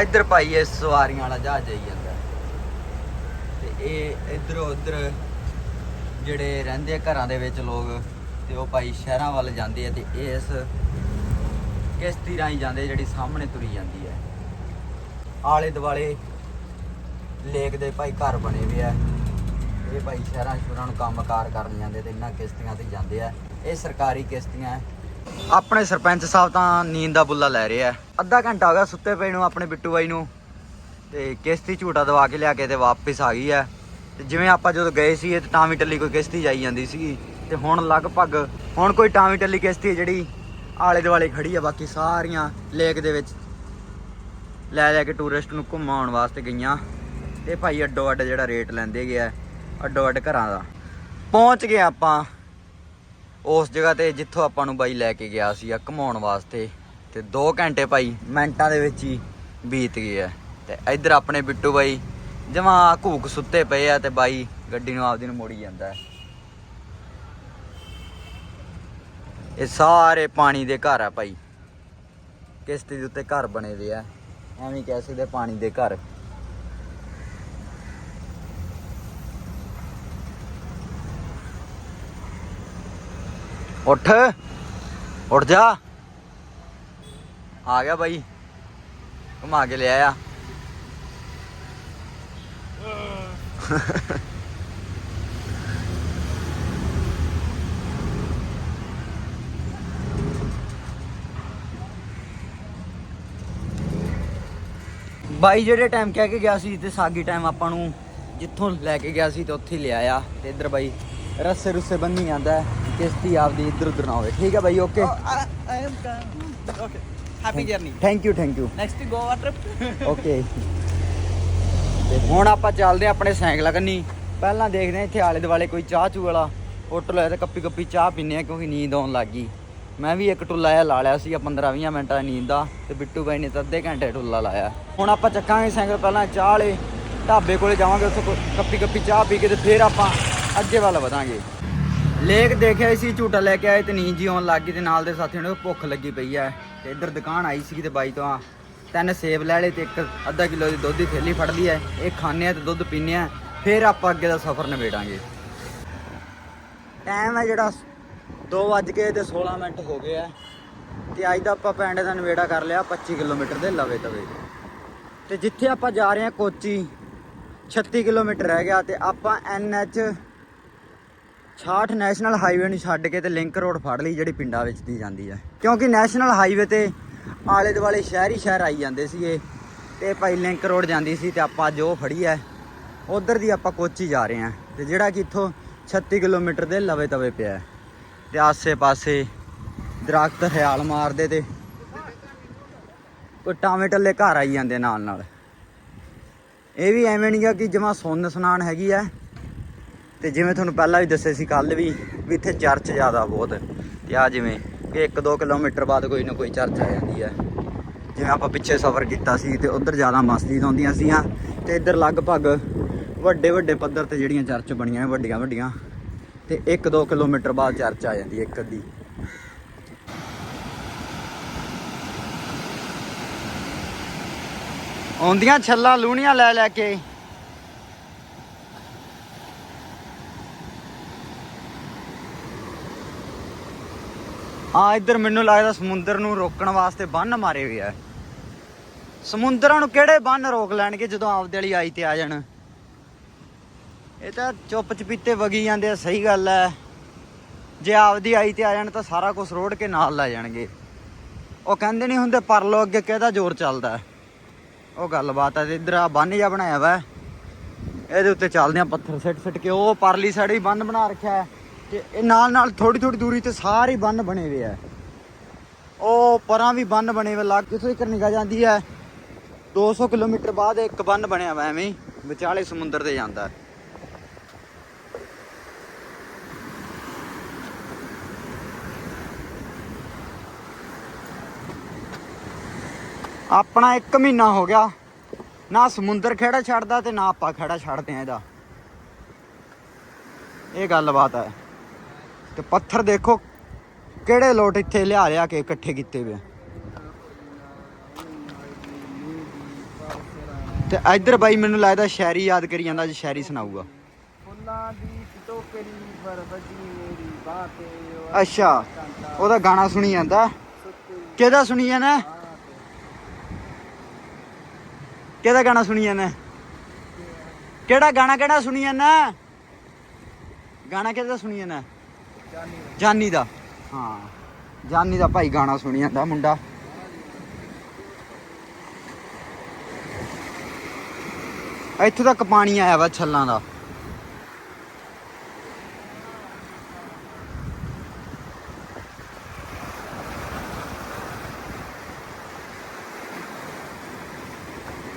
ਇੱਧਰ ਭਾਈ, ਇਹ ਸਵਾਰੀਆਂ ਵਾਲਾ ਜਹਾਜ਼ ਆਈ ਜਾਂਦਾ। ਹੈ। ਤੇ ਇਹ ਇੱਧਰੋਂ ਉੱਧਰ ਜਿਹੜੇ ਰਹਿੰਦੇ ਆ ਘਰਾਂ ਦੇ ਵਿੱਚ ਲੋਕ, ਤੇ ਉਹ ਭਾਈ ਸ਼ਹਿਰਾਂ ਵੱਲ ਜਾਂਦੇ ਆ ਤੇ ਇਸ ਕਿਸ਼ਤੀ ਰਾਹੀਂ ਜਾਂਦੇ ਜਿਹੜੀ ਸਾਹਮਣੇ ਤੁਰੀ ਜਾਂਦੀ ਹੈ ਆਲੇ ਦੁਆਲੇ ਲੇਕ ਦੇ ਭਾਈ ਘਰ ਬਣੇ ਵੀ ਆ। ਇਹ ਭਾਈ ਸ਼ਹਿਰਾਂ ਸ਼ੁਰਾਂ ਨੂੰ ਕੰਮਕਾਰ ਕਰਨ ਜਾਂਦੇ ਤੇ ਇਹਨਾਂ ਕਿਸ਼ਤੀਆਂ ਤੇ ਜਾਂਦੇ ਆ। ਇਹ ਸਰਕਾਰੀ ਕਿਸ਼ਤੀਆਂ ਆਪਣੇ ਸਰਪੰਚ ਸਾਹਿਬ ਤਾਂ ਨੀਂਦ ਦਾ ਬੁੱਲਾ ਲੈ ਰਹੇ ਆ ਅੱਧਾ ਘੰਟਾ ਹੋ ਗਿਆ ਸੁੱਤੇ ਪਏ ਨੂੰ ਆਪਣੇ ਬਿੱਟੂ ਬਾਈ ਨੂੰ। ਤੇ ਕਿਸ਼ਤੀ ਝੂਟਾ ਦਵਾ ਕੇ ਲਿਆ ਕੇ ਤੇ ਵਾਪਸ ਆ ਗਈ ਹੈ। ਤੇ ਜਿਵੇਂ ਆਪਾਂ ਜਦੋਂ ਗਏ ਸੀ ਤਾਂ ਟਾਵੀ ਟੱਲੀ ਕੋਈ ਕਿਸ਼ਤੀ ਜਾਈ ਜਾਂਦੀ ਸੀ ਤੇ ਹੁਣ ਲਗਭਗ, ਹੁਣ ਕੋਈ ਟਾਵੀ ਟੱਲੀ ਕਿਸ਼ਤੀ ਜਿਹੜੀ ਆਲੇ ਦੁਆਲੇ ਖੜੀ ਆ ਬਾਕੀ ਸਾਰੀਆਂ ਲੇਕ ਦੇ ਵਿੱਚ ਲੈ ਲੈ ਕੇ ਟੂਰਿਸਟ ਨੂੰ ਘੁੰਮਾਉਣ ਵਾਸਤੇ ਗਈਆਂ। ਤੇ ਭਾਈ ਅੱਡੋ ਅੱਡ ਜਿਹੜਾ ਰੇਟ ਲੈਂਦੇ ਗਿਆ ਅੱਡੋ ਅੱਡ ਘਰਾਂ ਦਾ। ਪਹੁੰਚ ਗਏ ਆਪਾਂ ਉਸ ਜਗ੍ਹਾ ਤੇ ਜਿੱਥੋਂ ਆਪਾਂ ਨੂੰ ਬਾਈ ਲੈ ਕੇ ਗਿਆ ਸੀ ਆ ਘੁਮਾਉਣ ਵਾਸਤੇ ਤੇ 2 ਘੰਟੇ ਭਾਈ ਮਿੰਟਾਂ ਦੇ ਵਿੱਚ ਹੀ ਬੀਤ ਗਏ ਆ। ਤੇ ਇੱਧਰ ਆਪਣੇ ਬਿੱਟੂ ਬਾਈ ਜਮਾ ਘੂਕ ਸੁੱਤੇ ਪਏ ਆ ਤੇ ਬਾਈ ਗੱਡੀ ਨੂੰ ਆਪਦੀ ਨੂੰ ਮੋੜੀ ਜਾਂਦਾ ਹੈ। ਇਹ ਸਾਰੇ ਪਾਣੀ ਦੇ ਘਰ ਆ ਭਾਈ। ਕਿਸ਼ਤੀ ਦੇ ਉੱਤੇ ਘਰ ਬਣੇ ਹੋਏ ਆ। ਐਵੇਂ ਕਹਿ ਸਕਦੇ ਪਾਣੀ ਦੇ ਘਰ। ਉੱਠ। ਉੱਠ ਜਾ। ਆ ਗਿਆ ਬਾਈ। ਘੁਮਾ ਕੇ ਲਿਆਇਆ। ਬਾਈ ਜਿਹੜੇ ਟਾਈਮ ਕਹਿ ਕੇ ਗਿਆ ਸੀ ਤੇ ਸਾਗੀ ਟਾਈਮ ਆਪਾਂ ਨੂੰ ਜਿੱਥੋਂ ਲੈ ਕੇ ਗਿਆ ਸੀ ਤੇ ਉੱਥੇ ਹੀ ਲਿਆਇਆ। ਤੇ ਇੱਧਰ ਬਾਈ ਰੱਸੇ ਰੁੱਸੇ ਬੰਨੀ ਜਾਂਦਾ ਹੈ, ਕਿਸ਼ਤੀ ਆਪਦੀ ਇੱਧਰ ਉੱਧਰ ਨਾ ਹੋਵੇ ਠੀਕ ਹੈ bye okay am done. Okay. Happy journey. Thank you thank you Next Goa trip. [laughs] Okay ਤੇ ਹੁਣ ਆਪਾਂ ਚੱਲਦੇ ਆਪਣੇ ਸਾਈਕਲਾਂ ਕੰਨੀ ਪਹਿਲਾਂ ਦੇਖਦੇ ਹਾਂ ਇੱਥੇ ਆਲੇ ਦੁਆਲੇ ਕੋਈ ਚਾਹ ਚੂ ਵਾਲਾ ਹੋਟਲ ਹੋਇਆ ਤੇ ਕੱਪੀ ਕੱਪੀ ਚਾਹ ਪੀਨੇ ਆ ਕਿਉਂਕਿ ਨੀਂਦ ਆਉਣ ਲੱਗ ਗਈ ਮੈਂ ਵੀ ਇੱਕ ਟੁੱਲਾ ਜਿਹਾ ਲਾ ਲਿਆ ਸੀ 15 20 ਮਿੰਟਾਂ ਦੀ ਨੀਂਦ ਦਾ ਤੇ ਬਿੱਟੂ ਬਾਈ ਨੇ ਤਾਂ ਅੱਧੇ ਘੰਟੇ ਟੁੱਲਾ ਲਾਇਆ ਹੁਣ ਆਪਾਂ ਚੱਕਾਂਗੇ ਸਾਈਕਲ ਪਹਿਲਾਂ ਚਾਹ ਵਾਲੇ ਢਾਬੇ ਕੋਲੇ ਜਾਵਾਂਗੇ ਉੱਥੇ ਕੱਪੀ ਕੱਪੀ ਚਾਹ ਪੀ ਕੇ ਤੇ ਫਿਰ ਆਪਾਂ ਅੱਗੇ ਵੱਲ ਵਧਾਂਗੇ ਲੇਕ ਦੇਖਿਆ ਸੀ, ਝੂਟਾ ਲੈ ਕੇ ਆਏ ਤੇ ਨੀਂਦ ਜੀ ਆਉਣ ਲੱਗ ਗਈ ਤੇ ਨਾਲ ਦੇ ਸਾਥੀਆਂ ਨੂੰ ਭੁੱਖ ਲੱਗੀ ਪਈ ਐ ਤੇ ਇੱਧਰ ਦੁਕਾਨ ਆਈ ਸੀ ਤੇ ਬਾਈ ਤੋਂ ਆ। ਤਿੰਨ ਸੇਬ ਲੈ ਲਏ ਤੇ ਇੱਕ ਅੱਧਾ ਕਿਲੋ ਦੀ ਦੁੱਧ ਦੀ ਥੈਲੀ ਫੜ ਲਈ ਐ ਇਹ ਖਾਣੇ ਆ ਤੇ ਦੁੱਧ ਪੀਨੇ ਆ। ਫਿਰ ਆਪਾਂ ਅੱਗੇ ਦਾ ਸਫ਼ਰ ਨਿਬੇੜਾਂਗੇ। ਟਾਈਮ ਹੈ ਜਿਹੜਾ 2 ਵੱਜ ਕੇ ਤੇ 16 ਮਿੰਟ ਹੋ ਗਏ ਆ। ਤੇ ਅੱਜ ਦਾ ਆਪਾਂ ਪਿੰਡ ਦਾ ਨਿਬੇੜਾ ਕਰ ਲਿਆ 25 ਕਿਲੋਮੀਟਰ ਦੇ ਲਵੇ ਤਵੇ। ਤੇ ਜਿੱਥੇ ਆਪਾਂ ਜਾ ਰਹੇ ਹਾਂ ਕੋਚੀ 36 ਕਿਲੋਮੀਟਰ ਰਹਿ ਗਿਆ ਤੇ ਆਪਾਂ ਐਨਐਚ 66 ਨੈਸ਼ਨਲ ਹਾਈਵੇ ਨੂੰ ਛੱਡ ਕੇ ਤੇ ਲਿੰਕ ਰੋਡ ਫੜ ਲਈ ਜਿਹੜੀ ਪਿੰਡਾਂ ਵਿੱਚ ਦੀ ਜਾਂਦੀ ਹੈ ਕਿਉਂਕਿ ਨੈਸ਼ਨਲ ਹਾਈਵੇ ਤੇ ਆਲੇ ਦੁਆਲੇ ਸ਼ਹਿਰ ਹੀ ਸ਼ਹਿਰ ਆਈ ਜਾਂਦੇ ਸੀਗੇ ਤੇ ਭਾਈ ਲਿੰਕ ਰੋਡ ਜਾਂਦੀ ਸੀ ਤੇ ਆਪਾਂ ਜੋ ਫੜੀ ਹੈ ਉਧਰ ਦੀ ਆਪਾਂ ਕੋਚੀ ਜਾ ਰਹੇ ਹਾਂ ਤੇ ਜਿਹੜਾ ਕਿ ਇੱਥੋਂ 36 ਕਿਲੋਮੀਟਰ ਦੇ ਲਵੇ ਤਵੇ ਪਿਆ ਹੈ। ਤੇ ਆਸੇ-ਪਾਸੇ ਦਰਖਤ ਖਿਆਲ ਮਾਰਦੇ ਤੇ ਕੋਈ ਟਾਵੇਂ ਟੱਲੇ ਘਰ ਆਈ ਜਾਂਦੇ ਨਾਲ ਨਾਲ ਇਹ ਵੀ ਐਵੇਂ ਨਹੀਂ ਆ ਕਿ ਜਮਾ ਸੁੰਨ ਸਨਾਨ ਹੈਗੀ ਆ। ਤੇ ਜਿਵੇਂ ਤੁਹਾਨੂੰ ਪਹਿਲਾਂ ਵੀ ਦੱਸਿਆ ਸੀ ਕੱਲ ਵੀ ਵੀ ਇੱਥੇ ਚਰਚ ਜ਼ਿਆਦਾ ਬਹੁਤ ਤੇ ਆ ਜਿਵੇਂ ਕਿ 1-2 ਕਿਲੋਮੀਟਰ ਬਾਅਦ ਕੋਈ ਨਾ ਕੋਈ ਚਰਚ ਆ ਜਾਂਦੀ ਹੈ। ਜਿਵੇਂ ਆਪਾਂ ਪਿੱਛੇ ਸਫ਼ਰ ਕੀਤਾ ਸੀ ਤੇ ਉੱਧਰ ਜ਼ਿਆਦਾ ਮਸਜਿਦ ਆਉਂਦੀਆਂ ਸੀਆਂ ਤੇ ਇੱਧਰ ਲਗਭਗ ਵੱਡੇ ਵੱਡੇ ਪੱਧਰ ਤੇ ਜਿਹੜੀਆਂ ਚਰਚ ਬਣੀਆਂ ਵੱਡੀਆਂ ਵੱਡੀਆਂ। ਤੇ 1-2 ਕਿਲੋਮੀਟਰ ਬਾਅਦ ਚਰਚ ਆ ਜਾਂਦੀ ਹੈ ਇੱਕ ਅੱਧੀ। ਆਉਂਦੀਆਂ ਛੱਲਾਂ ਲੂਣੀਆਂ ਲੈ ਲੈ ਕੇ। ਆ ਇੱਧਰ ਮੈਨੂੰ ਲੱਗਦਾ ਸਮੁੰਦਰ ਨੂੰ ਰੋਕਣ ਵਾਸਤੇ ਬੰਨ ਮਾਰੇ ਹੋਏ ਆ। ਸਮੁੰਦਰਾਂ ਨੂੰ ਕਿਹੜੇ ਬੰਨ ਰੋਕ ਲੈਣਗੇ ਜਦੋਂ ਆਪਦੇ ਵਾਲੀ ਆਈ ਤੇ ਆ ਜਾਣ? ਇਹ ਤਾਂ ਚੁੱਪ ਚਪੀਤੇ ਵਗੀ ਜਾਂਦੇ ਆ, ਸਹੀ ਗੱਲ ਹੈ ਜੇ ਆਪਦੀ ਆਈ ਤੇ ਆ ਜਾਣ ਤਾਂ ਸਾਰਾ ਕੁਝ ਰੋੜ ਕੇ ਨਾਲ ਲੈ ਜਾਣਗੇ। ਉਹ ਕਹਿੰਦੇ ਨਹੀਂ ਹੁੰਦੇ ਪਰਲੋ ਅੱਗੇ ਕਿਹਦਾ ਜ਼ੋਰ ਚੱਲਦਾ ਉਹ ਗੱਲਬਾਤ ਹੈ ਤੇ ਇੱਧਰ ਆ ਬੰਨ ਜਿਹਾ ਬਣਾਇਆ ਵਾ। ਇਹਦੇ ਉੱਤੇ ਚੱਲਦੇ ਆ ਪੱਥਰ ਸਿੱਟ ਸਿੱਟ ਕੇ। ਉਹ ਪਰਲੀ ਸਾਈਡ ਹੀ ਬੰਨ ਬਣਾ ਰੱਖਿਆ ਤੇ ਇਹ ਨਾਲ ਨਾਲ ਥੋੜੀ ਥੋੜੀ ਦੂਰੀ ਤੇ ਸਾਰੇ ਬੰਨ ਬਣੇ ਹੋਏ ਆ। ਉਹ ਪਰਾਂ ਵੀ ਬੰਨ ਬਣੇ ਹੋਏ, ਲੱਗ ਕਿਥੋਂ ਤੱਕ ਨਿਕਾ ਜਾਂਦੀ ਹੈ 200 ਕਿਲੋਮੀਟਰ ਬਾਅਦ ਇੱਕ ਬੰਨ ਬਣਿਆ ਵਾ ਐਵੇਂ ਵਿਚਾਲੇ ਸਮੁੰਦਰ ਤੇ ਜਾਂਦਾ। ਆਪਣਾ 1 ਮਹੀਨਾ ਹੋ ਗਿਆ, ਨਾ ਸਮੁੰਦਰ ਖੇੜਾ ਛੱਡਦਾ ਤੇ ਨਾ ਆਪਾਂ ਖੇੜਾ ਛੱਡਦੇ ਆ ਇਹਦਾ। ਇਹ ਗੱਲਬਾਤ ਹੈ। ਤੇ ਪੱਥਰ ਦੇਖੋ ਕਿਹੜੇ ਲੋਟ ਇੱਥੇ ਲਿਆ ਲਿਆ ਕੇ ਇਕੱਠੇ ਕੀਤੇ ਵੇ। ਤੇ ਇੱਧਰ ਬਾਈ ਮੈਨੂੰ ਲੱਗਦਾ ਸ਼ਾਇਰੀ ਯਾਦ ਕਰੀ ਜਾਂਦਾ ਅੱਜ ਸ਼ਾਇਰੀ ਸੁਣਾਊਗਾ। ਫੁੱਲਾਂ ਦੀ ਟੋਕਰੀ ਪਰ ਵੱਜੀ ਮੇਰੀ ਬਾਤੇ ਅੱਛਾ ਉਹਦਾ ਗਾਣਾ ਸੁਣੀ ਜਾਂਦਾ। ਕਿਹਦਾ ਸੁਣੀ ਜਾਂਦਾ? ਕਿਹਦਾ ਗਾਣਾ ਸੁਣੀ ਜਾਂਦਾ? ਕਿਹੜਾ ਗਾਣਾ ਕਿਹੜਾ ਸੁਣੀ ਜਾਂਦਾ? ਗਾਣਾ ਕਿਹਦਾ ਸੁਣੀ ਜਾਂਦਾ? ਜਾਨੀ ਦਾ। ਹਾਂ, ਜਾਨੀ ਦਾ ਭਾਈ ਗਾਣਾ ਸੁਣੀ ਜਾਂਦਾ ਮੁੰਡਾ। ਇੱਥੋਂ ਤੱਕ ਪਾਣੀ ਆਇਆ ਵਾ ਛੱਲਾਂ ਦਾ।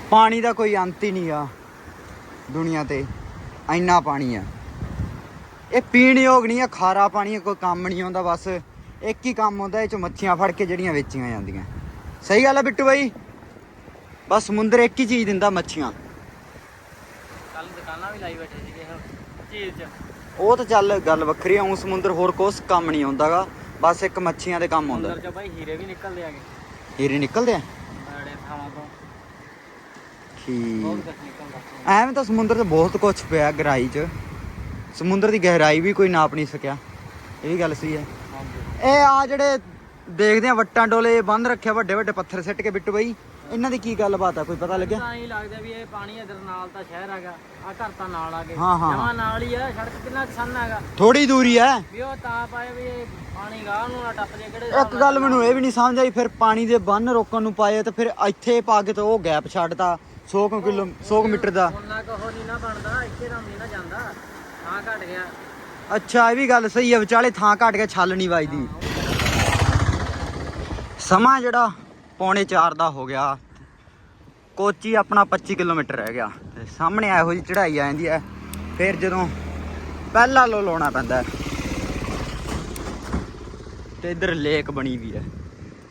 ਪਾਣੀ ਦਾ ਕੋਈ ਅੰਤ ਹੀ ਨਹੀਂ ਆ ਦੁਨੀਆ ਤੇ। ਇੰਨਾ ਪਾਣੀ ਆ। ਇਹ ਪੀਣ ਯੋਗ ਨਹੀਂ ਆ ਖਾਰਾ ਪਾਣੀ ਆ ਕੋਈ ਕੰਮ ਨਹੀਂ ਆਉਂਦਾ ਬਸ। ਇੱਕ ਹੀ ਕੰਮ ਹੁੰਦਾ ਇਹ ਚ ਮੱਛੀਆਂ ਫੜ ਕੇ ਜਿਹੜੀਆਂ ਵੇਚੀਆਂ ਜਾਂਦੀਆਂ। ਸਹੀ ਗੱਲ ਆ ਬਿੱਟੂ ਬਾਈ? ਬਸ ਸਮੁੰਦਰ ਇੱਕ ਹੀ ਚੀਜ਼ ਦਿੰਦਾ ਮੱਛੀਆਂ। ਕੱਲ ਦੁਕਾਨਾਂ ਵੀ ਲਾਈ ਬੈਠੇ ਸੀਗੇ ਝੀਲ 'ਚ। ਉਹ ਤਾਂ ਚੱਲ ਗੱਲ ਵੱਖਰੀ ਆ ਉਹ ਸਮੁੰਦਰ ਹੋਰ ਕੁਛ ਕੰਮ ਨਹੀਂ ਆਉਂਦਾਗਾ। ਬਸ ਇੱਕ ਮੱਛੀਆਂ ਦੇ ਕੰਮ ਆਉਂਦਾ। ਅੰਦਰ 'ਚ ਬਾਈ ਹੀਰੇ ਵੀ ਨਿਕਲਦੇ ਆਗੇ। ਹੀਰੇ ਨਿਕਲਦੇ ਆ? ਬੜੇ ਥਾਵਾਂ ਤੋਂ। ਠੀਕ। ਬਹੁਤ ਕੁਝ ਨਿਕਲਦਾ। ਐਵੇਂ ਤਾਂ ਸਮੁੰਦਰ 'ਚ ਬਹੁਤ ਕੁਝ ਪਿਆ ਗਹਿਰਾਈ 'ਚ। ਸਮੁੰਦਰ ਦੀ ਗਹਿਰਾਈ ਵੀ ਕੋਈ ਨਾਪ ਨਹੀਂ ਸਕਿਆ। ਇਹ ਵੀ ਗੱਲ ਸਹੀ ਹੈ। ਇਹ ਆ ਜਿਹੜੇ ਦੇਖਦੇ ਆ ਵੱਟਾਂ ਡੋਲੇ ਬੰਦ ਰੱਖਿਆ ਵੱਡੇ ਵੱਡੇ ਪੱਥਰ ਸਿੱਟ ਕੇ ਬਿੱਟੂ ਬਾਈ। ਇਹਨਾਂ ਦੀ ਕੀ ਗੱਲਬਾਤ ਆ ਕੋਈ ਪਤਾ ਲੱਗਿਆ? ਤਾਂ ਹੀ ਲੱਗਦਾ ਵੀ ਇਹ ਪਾਣੀ ਇਧਰ ਨਾਲ ਤਾਂ ਸ਼ਹਿਰ ਹੈਗਾ ਆ ਘਰ ਤਾਂ ਨਾਲ ਆ ਗਏ। ਹਾਂ, ਹਾਂ। ਜਮਾਂ ਨਾਲ ਹੀ ਆ ਸੜਕ ਕਿੰਨਾ ਕਿਸਾਨ ਹੈਗਾ। ਥੋੜੀ ਦੂਰੀ ਹੈ। ਵੀ ਉਹ ਤਾਂ ਪਾਏ ਵੀ ਇਹ ਪਾਣੀ ਗਾਹ ਨੂੰ ਨਾ ਟੱਪ ਜੇ ਕਿਹੜੇ ਇੱਕ ਗੱਲ ਮੈਨੂੰ ਇਹ ਵੀ ਨਹੀਂ ਸਮਝ ਆਈ ਫਿਰ ਪਾਣੀ ਦੇ ਬੰਨ ਰੋਕਣ ਨੂੰ ਪਾਏ ਤੇ ਫਿਰ ਇੱਥੇ ਪਾ ਕੇ ਤੇ ਉਹ ਗੈਪ ਛੱਡਤਾ 100 ਕੁ ਕਿਲੋ 100 ਕੁ ਮੀਟਰ ਦਾ। ਉਹਨਾਂ ਕੋ ਨਹੀਂ ਨਾ ਬਣਦਾ ਇੱਥੇ ਨਾ ਜਾਂਦਾ ਥਾਂ ਘਟ ਗਿਆ। ਅੱਛਾ, ਇਹ ਵੀ ਗੱਲ ਸਹੀ ਹੈ ਵਿਚਾਲੇ ਥਾਂ ਘਟ ਕੇ ਛੱਲ ਨਹੀਂ ਵੱਜਦੀ। ਸਮਾਂ ਜਿਹੜਾ ਪੌਣੇ 4 ਦਾ ਹੋ ਗਿਆ। ਕੋਚੀ ਆਪਣਾ 25 ਕਿਲੋਮੀਟਰ ਰਹਿ ਗਿਆ। ਤੇ ਸਾਹਮਣੇ ਇਹੋ ਜਿਹੀ ਚੜ੍ਹਾਈ ਆ ਜਾਂਦੀ ਹੈ। ਫਿਰ ਜਦੋਂ ਪਹਿਲਾ ਲੋ ਲਾਉਣਾ ਪੈਂਦਾ ਤੇ ਇਧਰ ਲੇਕ ਬਣੀ ਵੀ ਹੈ।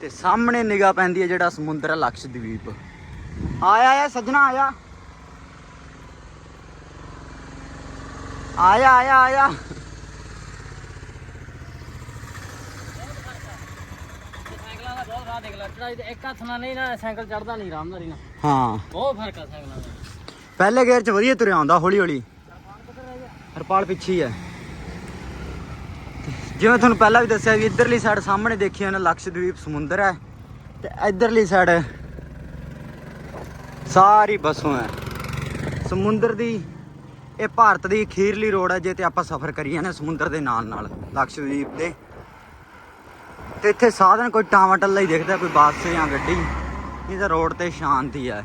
ਤੇ ਸਾਹਮਣੇ ਨਿਗਾਹ ਪੈਂਦੀ ਹੈ ਜਿਹੜਾ ਸਮੁੰਦਰ ਹੈ ਲਕਸ਼ਦਵੀਪ ਆਇਆ ਆਇਆ, ਸੱਜਣਾ ਆਇਆ। ਆਇਆ ਆਇਆ ਆਇਆ। ਸਾਈਕਲਾਂ ਦਾ ਬਹੁਤ ਰਾਹ ਦੇਖ ਲੈ ਚੜਾਈ ਤੇ ਇੱਕ ਹੱਥ ਨਾਲ ਨਹੀਂ ਨਾ ਸਾਈਕਲ ਚੜਦਾ ਨਹੀਂ ਆਰਾਮਦਾਰੀ ਨਾਲ ਹਾਂ ਬਹੁਤ ਫ਼ਰਕ ਆ ਸਾਈਕਲਾਂ ਦਾ। ਪਹਿਲੇ ਗੇਅਰ 'ਚ ਵਧੀਆ ਤੁਰਿਆ ਆਉਂਦਾ ਹੌਲੀ ਹੌਲੀ ਹਰਪਾਲ ਪਿੱਛੇ ਹੀ ਹੈ ਜਿਵੇਂ ਤੁਹਾਨੂੰ ਪਹਿਲਾਂ ਵੀ ਦੱਸਿਆ ਵੀ ਇਧਰਲੀ ਸਾਈਡ ਸਾਹਮਣੇ ਦੇਖੀ ਉਹਨੇ ਲਕਸ਼ਦਵੀਪ ਸਮੁੰਦਰ ਹੈ। ਤੇ ਇਧਰਲੀ ਸਾਈਡ ਸਾਰੀ ਬਸੋਂ ਹੈ। ਸਮੁੰਦਰ ਦੀ ਇਹ ਭਾਰਤ ਦੀ ਅਖੀਰਲੀ ਰੋਡ ਹੈ, ਜੇ ਤੇ ਆਪਾਂ ਸਫ਼ਰ ਕਰੀਏ ਨਾ ਸਮੁੰਦਰ ਦੇ ਨਾਲ ਨਾਲ, ਲਕਸ਼ਦੀਪ ਦੇ। ਤੇ ਇੱਥੇ ਸਾਧਨ ਕੋਈ ਟਾਵਾਟੱਲਾ ਹੀ ਦਿਖਦਾ, ਕੋਈ ਬੱਸ ਜਾਂ ਗੱਡੀ। ਇਹ ਤਾਂ ਰੋਡ ਤੇ ਸ਼ਾਂਤੀ ਹੈ।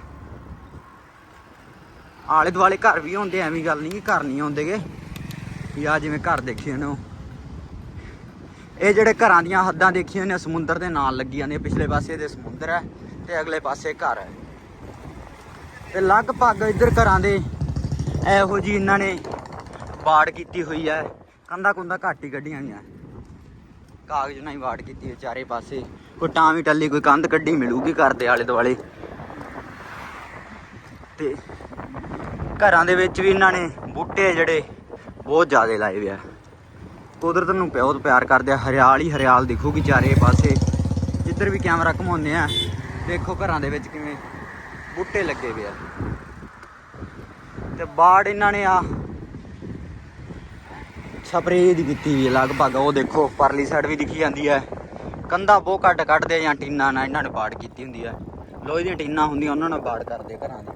ਆਲੇ ਦੁਆਲੇ ਘਰ ਵੀ ਹੁੰਦੇ, ਐਵੇਂ ਗੱਲ ਨਹੀਂ ਕਿ ਘਰ ਨਹੀਂ ਆਉਂਦੇਗੇ ਵੀ ਆ ਜਿਵੇਂ ਘਰ ਦੇਖੇ ਨੇ ਉਹ। ਇਹ ਜਿਹੜੇ ਘਰਾਂ ਦੀਆਂ ਹੱਦਾਂ ਦੇਖੀਆਂ ਨੇ, ਸਮੁੰਦਰ ਦੇ ਨਾਲ ਲੱਗੀਆਂ ਨੇ, ਪਿਛਲੇ ਪਾਸੇ ਦੇ ਸਮੁੰਦਰ ਹੈ ਤੇ ਅਗਲੇ ਪਾਸੇ ਘਰ ਹੈ। ਤੇ ਲਗਭਗ ਇੱਧਰ ਘਰਾਂ ਦੇ ਇਹੋ ਜੀ ਇਹਨਾਂ ਨੇ ਬਾੜ ਕੀਤੀ ਹੋਈ ਹੈ। ਕੰਧਾ ਕੁੰਦਾ ਘੱਟ ਹੀ ਕੱਢੀਆਂ ਹੋਈਆਂ। ਕਾਗਜ਼ ਨਾਲ ਹੀ ਬਾੜ ਕੀਤੀ ਹੋਈ, ਚਾਰੇ ਪਾਸੇ। ਕੋਈ ਟਾਂ ਵੀ ਟੱਲੀ, ਕੋਈ ਕੰਧ ਕੱਢੀ, ਮਿਲੂਗੀ ਘਰ ਦੇ ਆਲੇ ਦੁਆਲੇ। ਤੇ ਘਰਾਂ ਦੇ ਵਿੱਚ ਵੀ ਇਹਨਾਂ ਨੇ ਬੂਟੇ ਜਿਹੜੇ ਬਹੁਤ ਜ਼ਿਆਦਾ ਲਾਏ ਹੋਏ ਆ। ਕੁਦਰਤ ਨੂੰ ਬਹੁਤ ਪਿਆਰ ਕਰਦੇ ਆ। ਹਰਿਆਲ ਹੀ ਹਰਿਆਲ ਦਿਖੂਗੀ ਚਾਰੇ ਪਾਸੇ। ਜਿੱਧਰ ਵੀ ਕੈਮਰਾ ਘੁਮਾਉਂਦੇ ਆ, ਦੇਖੋ ਘਰਾਂ ਦੇ ਵਿੱਚ ਕਿਵੇਂ ਬੂਟੇ ਲੱਗੇ ਹੋਏ ਆ। ਤੇ ਬਾੜ ਇਹਨਾਂ ਨੇ ਆ ਸਪਰੇਅ ਦੀ ਕੀਤੀ ਵੀ ਲਗਭਗ। ਉਹ ਦੇਖੋ, ਪਰਲੀ ਸਾਈਡ ਵੀ ਦਿਖੀ ਜਾਂਦੀ ਹੈ। ਕੰਧਾ ਬਹੁਤ ਘੱਟ ਕੱਢਦੇ ਜਾਂ ਟੀਨਾਂ ਨਾਲ ਇਹਨਾਂ ਨੇ ਬਾੜ ਕੀਤੀ ਹੁੰਦੀ ਹੈ। ਲੋਹੇ ਦੀਆਂ ਟੀਨਾਂ ਹੁੰਦੀਆਂ, ਉਹਨਾਂ ਨਾਲ ਬਾੜ ਕਰਦੇ ਘਰਾਂ ਦੀ।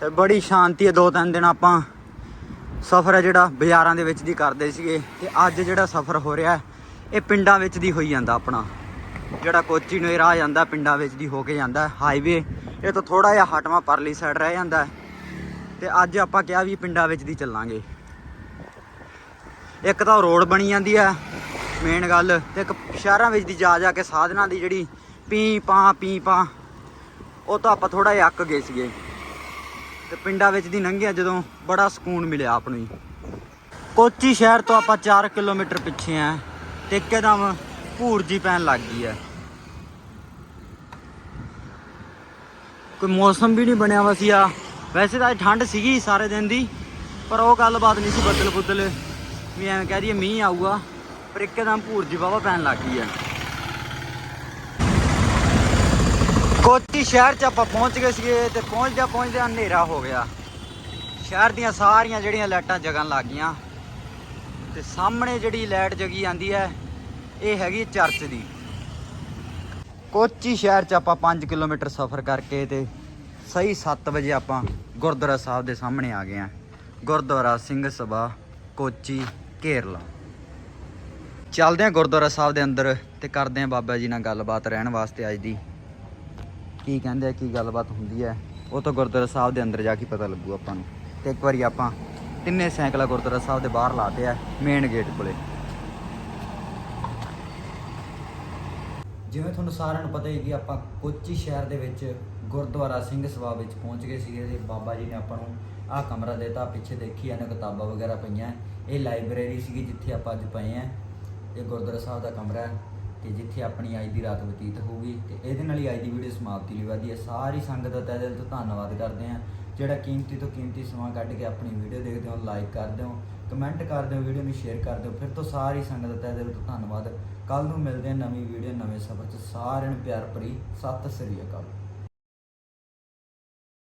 ਤੇ ਬੜੀ ਸ਼ਾਂਤੀ ਹੈ, ਦੋ ਤਿੰਨ ਦਿਨ ਆਪਾਂ ਸਫ਼ਰ ਹੈ ਜਿਹੜਾ ਬਾਜ਼ਾਰਾਂ ਦੇ ਵਿੱਚ ਦੀ ਕਰਦੇ ਸੀਗੇ। ਤੇ ਅੱਜ ਜਿਹੜਾ ਸਫ਼ਰ ਹੋ ਰਿਹਾ ਇਹ ਪਿੰਡਾਂ ਵਿੱਚ ਦੀ ਹੋਈ ਜਾਂਦਾ ਆਪਣਾ। ਜਿਹੜਾ ਕੋਚੀ ਨੂੰ ਇਹ ਰਾਹ ਜਾਂਦਾ, ਪਿੰਡਾਂ ਵਿੱਚ ਦੀ ਹੋ ਕੇ ਜਾਂਦਾ ਹਾਈਵੇ ਇਹ ਤੋਂ ਥੋੜਾ ਜਿਹਾ ਹਟਵਾ ਪਰਲੀ ਸਾਈਡ ਰਹਿ ਜਾਂਦਾ ਹੈ। ਤੇ ਅੱਜ ਆਪਾਂ ਕਿਹਾ ਵੀ ਪਿੰਡਾਂ ਵਿੱਚ ਦੀ ਚੱਲਾਂਗੇ। ਇੱਕ ਤਾਂ ਰੋਡ ਬਣੀ ਜਾਂਦੀ ਹੈ ਮੇਨ ਗੱਲ, ਤੇ ਇੱਕ ਸ਼ਹਿਰਾਂ ਵਿੱਚ ਦੀ ਜਾ ਜਾ ਕੇ ਸਾਧਨਾਂ ਦੀ ਜਿਹੜੀ ਪੀ ਪਾ ਪੀ ਪਾ ਉਹ ਤਾਂ ਆਪਾਂ ਥੋੜਾ ਜਿਹਾ ਅੱਕ ਗਏ ਸੀਗੇ। ਤੇ ਪਿੰਡਾਂ ਵਿੱਚ ਦੀ ਲੰਘਿਆ ਜਦੋਂ ਬੜਾ ਸਕੂਨ ਮਿਲਿਆ ਆਪ ਨੂੰ ਕੋਚੀ ਸ਼ਹਿਰ ਤੋਂ ਆਪਾਂ 4 ਕਿਲੋਮੀਟਰ ਪਿੱਛੇ ਆ ਤੇ ਇੱਕਦਮ ਭੂਰ ਜੀ ਪੈਣ ਲੱਗ ਗਈ ਹੈ। ਕੋਈ ਮੌਸਮ ਵੀ ਨਹੀਂ ਬਣਿਆ ਵਾ ਸੀ ਆ ਵੈਸੇ ਤਾਂ ਅੱਜ ਠੰਡ ਸੀਗੀ ਸਾਰੇ ਦਿਨ ਦੀ, ਪਰ ਉਹ ਗੱਲਬਾਤ ਨਹੀਂ ਸੀ ਬੱਦਲ ਬੁੱਦਲ। ਵੀ ਐਵੇਂ ਕਹਿ ਦਈਏ ਮੀਂਹ ਆਊਗਾ, ਪਰ ਇੱਕਦਮ ਭੂਰ ਜੀ ਵਾਵਾ ਪੈਣ ਲੱਗ ਗਈ ਹੈ। ਕੋਚੀ ਸ਼ਹਿਰ 'ਚ ਆਪਾਂ ਪਹੁੰਚ ਗਏ ਸੀਗੇ ਤੇ ਪਹੁੰਚਦਿਆਂ ਪਹੁੰਚਦਿਆਂ ਹਨੇਰਾ ਹੋ ਗਿਆ। ਸ਼ਹਿਰ ਦੀਆਂ ਸਾਰੀਆਂ ਜਿਹੜੀਆਂ ਲਾਈਟਾਂ ਜਗਣ ਲੱਗ ਗਈਆਂ। ਤੇ ਸਾਹਮਣੇ ਜਿਹੜੀ ਲਾਈਟ ਜਗੀ ਜਾਂਦੀ ਹੈ ਇਹ ਹੈਗੀ ਚਰਚ ਦੀ। ਕੋਚੀ ਸ਼ਹਿਰ 'ਚ ਆਪਾਂ 5 ਕਿਲੋਮੀਟਰ ਸਫ਼ਰ ਕਰਕੇ ਤੇ ਸਹੀ 7 ਵਜੇ ਆਪਾਂ ਗੁਰਦੁਆਰਾ ਸਾਹਿਬ ਦੇ ਸਾਹਮਣੇ ਆ ਗਏ ਆ। ਗੁਰਦੁਆਰਾ ਸਿੰਘ ਸਭਾ, ਕੋਚੀ, ਕੇਰਲਾ। ਚੱਲਦੇ ਆ ਗੁਰਦੁਆਰਾ ਸਾਹਿਬ ਦੇ ਅੰਦਰ ਤੇ ਕਰਦੇ ਆ ਬਾਬਾ ਜੀ ਨਾਲ ਗੱਲਬਾਤ ਰਹਿਣ ਵਾਸਤੇ ਅੱਜ ਦੀ। ਕੀ ਕਹਿੰਦੇ ਆ, ਕੀ ਗੱਲਬਾਤ ਹੁੰਦੀ ਹੈ ਉਹ ਤਾਂ ਗੁਰਦੁਆਰਾ ਸਾਹਿਬ ਦੇ ਅੰਦਰ ਜਾ ਕੇ ਪਤਾ ਲੱਗੂ ਆਪਾਂ ਨੂੰ। ਤੇ ਇੱਕ ਵਾਰੀ ਆਪਾਂ ਤਿੰਨੇ ਸਾਈਕਲਾਂ ਗੁਰਦੁਆਰਾ ਸਾਹਿਬ ਦੇ ਬਾਹਰ ਲਾਤੇ ਆ ਮੇਨ ਗੇਟ ਕੋਲੇ। ਜਿਵੇਂ ਤੁਹਾਨੂੰ ਸਾਰਿਆਂ ਨੂੰ ਪਤਾ ਹੀ ਕਿ ਆਪਾਂ ਕੋਚੀ ਸ਼ਹਿਰ ਦੇ ਵਿੱਚ ਗੁਰਦੁਆਰਾ ਸਿੰਘ ਸਭਾ ਵਿੱਚ ਪਹੁੰਚ ਗਏ ਸੀਗੇ ਤੇ ਬਾਬਾ ਜੀ ਨੇ ਆਪਾਂ ਨੂੰ ਆਹ ਕਮਰਾ ਦਿੱਤਾ, ਪਿੱਛੇ ਦੇਖੀ ਇਹਨਾਂ ਕਿਤਾਬਾਂ ਵਗੈਰਾ ਪਈਆਂ। ਇਹ ਲਾਇਬ੍ਰੇਰੀ ਸੀਗੀ ਜਿੱਥੇ ਆਪਾਂ ਅੱਜ ਪਏ ਆ ਇਹ ਗੁਰਦੁਆਰਾ ਸਾਹਿਬ ਦਾ ਕਮਰਾ ਹੈ ਤੇ ਜਿੱਥੇ ਆਪਣੀ ਅੱਜ ਦੀ ਰਾਤ ਬਤੀਤ ਹੋਊਗੀ ਤੇ ਇਹਦੇ ਨਾਲ ਹੀ ਅੱਜ ਦੀ ਵੀਡੀਓ ਸਮਾਪਤੀ ਲਈ ਵਧੀ ਹੈ। ਸਾਰੀ ਸੰਗਤ ਦਾ ਤਹਿ ਦਿਲ ਤੋਂ ਧੰਨਵਾਦ ਕਰਦੇ ਆ ਜਿਹੜਾ ਕੀਮਤੀ ਤੋਂ ਕੀਮਤੀ ਸਮਾਂ ਕੱਢ ਕੇ ਆਪਣੀ ਵੀਡੀਓ ਦੇਖਦੇ ਹੋ ਲਾਈਕ ਕਰਦੇ ਹੋ ਕਮੈਂਟ ਕਰਦੇ ਹੋ, ਵੀਡੀਓ ਨੂੰ ਸ਼ੇਅਰ ਕਰਦੇ ਹੋ, ਫਿਰ ਤੋਂ ਸਾਰੀ ਸੰਗਤ ਦਾ ਤਹਿ ਦਿਲ ਤੋਂ ਧੰਨਵਾਦ ਕੱਲ ਨੂੰ ਮਿਲਦੇ ਹਾਂ ਨਵੀਂ ਵੀਡੀਓ ਨਵੇਂ ਸਫ਼ਰ 'ਚ। ਸਾਰਿਆਂ ਨੂੰ ਪਿਆਰ ਭਰੀ। ਸਤਿ ਸ੍ਰੀ ਅਕਾਲ।